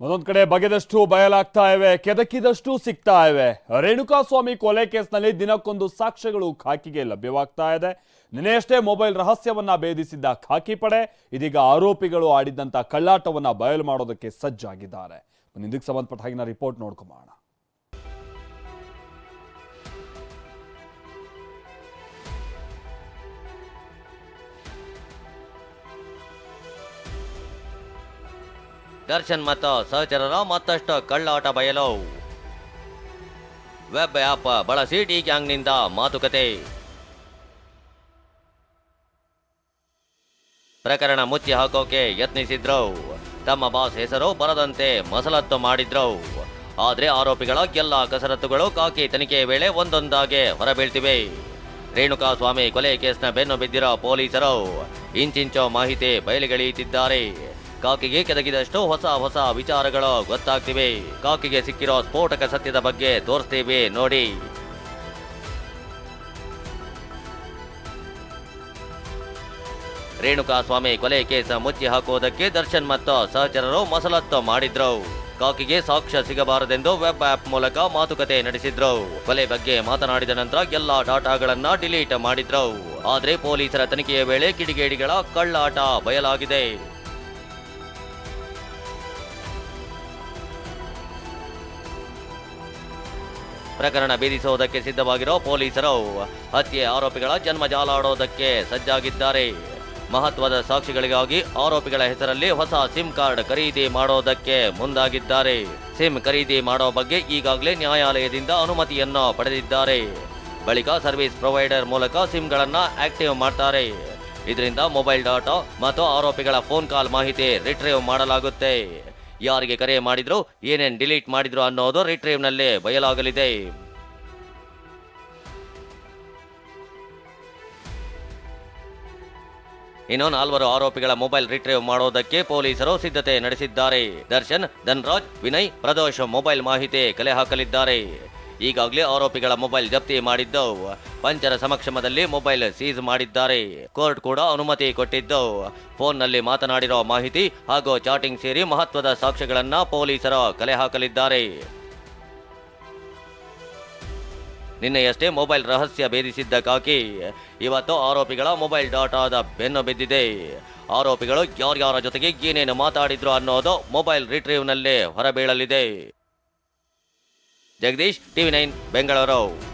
ಒಂದೊಂದ್ ಕಡೆ ಬಗೆದಷ್ಟು ಬಯಲಾಗ್ತಾ ಇವೆ, ಕೆದಕಿದಷ್ಟು ಸಿಗ್ತಾ ಇವೆ. ರೇಣುಕಾಸ್ವಾಮಿ ಕೊಲೆ ಕೇಸ್ನಲ್ಲಿ ದಿನಕ್ಕೊಂದು ಸಾಕ್ಷ್ಯಗಳು ಖಾಕಿಗೆ ಲಭ್ಯವಾಗ್ತಾ ಇದೆ. ನಿನ್ನೆಯಷ್ಟೇ ಮೊಬೈಲ್ ರಹಸ್ಯವನ್ನ ಭೇದಿಸಿದ್ದ ಖಾಕಿ ಪಡೆ, ಇದೀಗ ಆರೋಪಿಗಳು ಆಡಿದ್ದಂಥ ಕಳ್ಳಾಟವನ್ನ ಬಯಲು ಮಾಡೋದಕ್ಕೆ ಸಜ್ಜಾಗಿದ್ದಾರೆ. ಇದಕ್ಕೆ ಸಂಬಂಧಪಟ್ಟ ಹಾಗಿನ ರಿಪೋರ್ಟ್ ನೋಡ್ಕೊಂಬೋಣ ದರ್ಶನ್ ಮತ್ತು ಸಹಚರರ ಮತ್ತಷ್ಟು ಕಳ್ಳಾಟ ಬಯಲು. ವೆಬ್ ಆ್ಯಪ್ ಬಳಸಿ ಡಿ ಗ್ಯಾಂಗ್ನಿಂದ ಮಾತುಕತೆ. ಪ್ರಕರಣ ಮುಚ್ಚಿ ಹಾಕೋಕೆ ಯತ್ನಿಸಿದ್ರು. ತಮ್ಮ ಬಾಸ್ ಹೆಸರು ಬರದಂತೆ ಮಸಲತ್ತು ಮಾಡಿದ್ರು. ಆದ್ರೆ ಆರೋಪಿಗಳ ಎಲ್ಲ ಕಸರತ್ತುಗಳು ಕಾಕಿ ತನಿಖೆ ವೇಳೆ ಒಂದೊಂದಾಗೆ ಹೊರಬೀಳ್ತಿವೆ. ರೇಣುಕಾ ಸ್ವಾಮಿ ಕೊಲೆ ಕೇಸ್ನ ಬೆನ್ನು ಬಿದ್ದಿರೋ ಪೊಲೀಸರು ಇಂಚಿಂಚೋ ಮಾಹಿತಿ ಬಯಲಿಗೆಳೆಯುತ್ತಿದ್ದಾರೆ ಕಾಕಿಗೆ ಕೆದಗಿದಷ್ಟು ಹೊಸ ಹೊಸ ವಿಚಾರಗಳು ಗೊತ್ತಾಗ್ತಿವೆ. ಕಾಕಿಗೆ ಸಿಕ್ಕಿರೋ ಸ್ಫೋಟಕ ಸತ್ಯದ ಬಗ್ಗೆ ತೋರಿಸ್ತೀವಿ ನೋಡಿ. ರೇಣುಕಾಸ್ವಾಮಿ ಕೊಲೆ ಕೇಸ ಮುಚ್ಚಿ ಹಾಕುವುದಕ್ಕೆ ದರ್ಶನ್ ಮತ್ತು ಸಹಚರರು ಮಸಲತ್ತು ಮಾಡಿದ್ರು. ಕಾಕಿಗೆ ಸಾಕ್ಷ್ಯ ಸಿಗಬಾರದೆಂದು ವೆಬ್ ಆಪ್ ಮೂಲಕ ಮಾತುಕತೆ ನಡೆಸಿದ್ರು. ಕೊಲೆ ಬಗ್ಗೆ ಮಾತನಾಡಿದ ನಂತರ ಎಲ್ಲಾ ಡಾಟಾಗಳನ್ನ ಡಿಲೀಟ್ ಮಾಡಿದ್ರು. ಆದ್ರೆ ಪೊಲೀಸರ ತನಿಖೆಯ ವೇಳೆ ಕಿಡಿಗೇಡಿಗಳ ಕಳ್ಳಾಟ ಬಯಲಾಗಿದೆ. ಪ್ರಕರಣ ಬೇಧಿಸುವುದಕ್ಕೆ ಸಿದ್ಧವಾಗಿರೋ ಪೊಲೀಸರು ಹತ್ಯೆ ಆರೋಪಿಗಳ ಜನ್ಮ ಜಾಲಾಡೋದಕ್ಕೆ ಸಜ್ಜಾಗಿದ್ದಾರೆ. ಮಹತ್ವದ ಸಾಕ್ಷಿಗಳಿಗಾಗಿ ಆರೋಪಿಗಳ ಹೆಸರಲ್ಲಿ ಹೊಸ ಸಿಮ್ ಕಾರ್ಡ್ ಖರೀದಿ ಮಾಡೋದಕ್ಕೆ ಮುಂದಾಗಿದ್ದಾರೆ. ಸಿಮ್ ಖರೀದಿ ಮಾಡೋ ಬಗ್ಗೆ ಈಗಾಗಲೇ ನ್ಯಾಯಾಲಯದಿಂದ ಅನುಮತಿಯನ್ನು ಪಡೆದಿದ್ದಾರೆ. ಬಳಿಕ ಸರ್ವಿಸ್ ಪ್ರೊವೈಡರ್ ಮೂಲಕ ಸಿಮ್ಗಳನ್ನು ಆಕ್ಟಿವ್ ಮಾಡ್ತಾರೆ. ಇದರಿಂದ ಮೊಬೈಲ್ ಡಾಟಾ ಮತ್ತು ಆರೋಪಿಗಳ ಫೋನ್ ಕಾಲ್ ಮಾಹಿತಿ ರಿಟ್ರೀವ್ ಮಾಡಲಾಗುತ್ತೆ. ಯಾರಿಗೆ ಕರೆ ಮಾಡಿದ್ರು, ಏನೇನು ಡಿಲೀಟ್ ಮಾಡಿದ್ರು ಅನ್ನೋದು ರಿಟ್ರೀವ್ನಲ್ಲಿ ಬಯಲಾಗಲಿದೆ. ಇನ್ನು ನಾಲ್ವರು ಆರೋಪಿಗಳ ಮೊಬೈಲ್ ರಿಟ್ರೀವ್ ಮಾಡೋದಕ್ಕೆ ಪೊಲೀಸರು ಸಿದ್ಧತೆ ನಡೆಸಿದ್ದಾರೆ. ದರ್ಶನ್, ಧನ್ರಾಜ್, ವಿನಯ್, ಪ್ರದೋಷ್ ಮೊಬೈಲ್ ಮಾಹಿತಿ ಕಲೆ ಹಾಕಲಿದ್ದಾರೆ. ಈಗಾಗಲೇ ಆರೋಪಿಗಳ ಮೊಬೈಲ್ ಜಪ್ತಿ ಮಾಡಿದ್ದವು. ಪಂಚರ ಸಮಕ್ಷಮದಲ್ಲಿ ಮೊಬೈಲ್ ಸೀಸ್ ಮಾಡಿದ್ದಾರೆ. ಕೋರ್ಟ್ ಕೂಡ ಅನುಮತಿ ಕೊಟ್ಟಿದ್ದು. ಫೋನ್ನಲ್ಲಿ ಮಾತನಾಡಿರುವ ಮಾಹಿತಿ ಹಾಗೂ ಚಾಟಿಂಗ್ ಸೇರಿ ಮಹತ್ವದ ಸಾಕ್ಷ್ಯಗಳನ್ನ ಪೊಲೀಸರು ಕಲೆ ಹಾಕಲಿದ್ದಾರೆ. ನಿನ್ನೆಯಷ್ಟೇ ಮೊಬೈಲ್ ರಹಸ್ಯ ಭೇದಿಸಿದ್ದ ಕಾಕಿ. ಇವತ್ತು ಆರೋಪಿಗಳ ಮೊಬೈಲ್ ಡಾಟಾದ ಬೆನ್ನು ಬಿದ್ದಿದೆ. ಆರೋಪಿಗಳು ಯಾರ್ಯಾರ ಜೊತೆಗೆ ಏನೇನು ಮಾತಾಡಿದ್ರು ಅನ್ನೋದು ಮೊಬೈಲ್ ರಿಟ್ರೀವ್ನಲ್ಲೇ ಹೊರಬೀಳಲಿದೆ. Jagadish TV nine Bengaluru.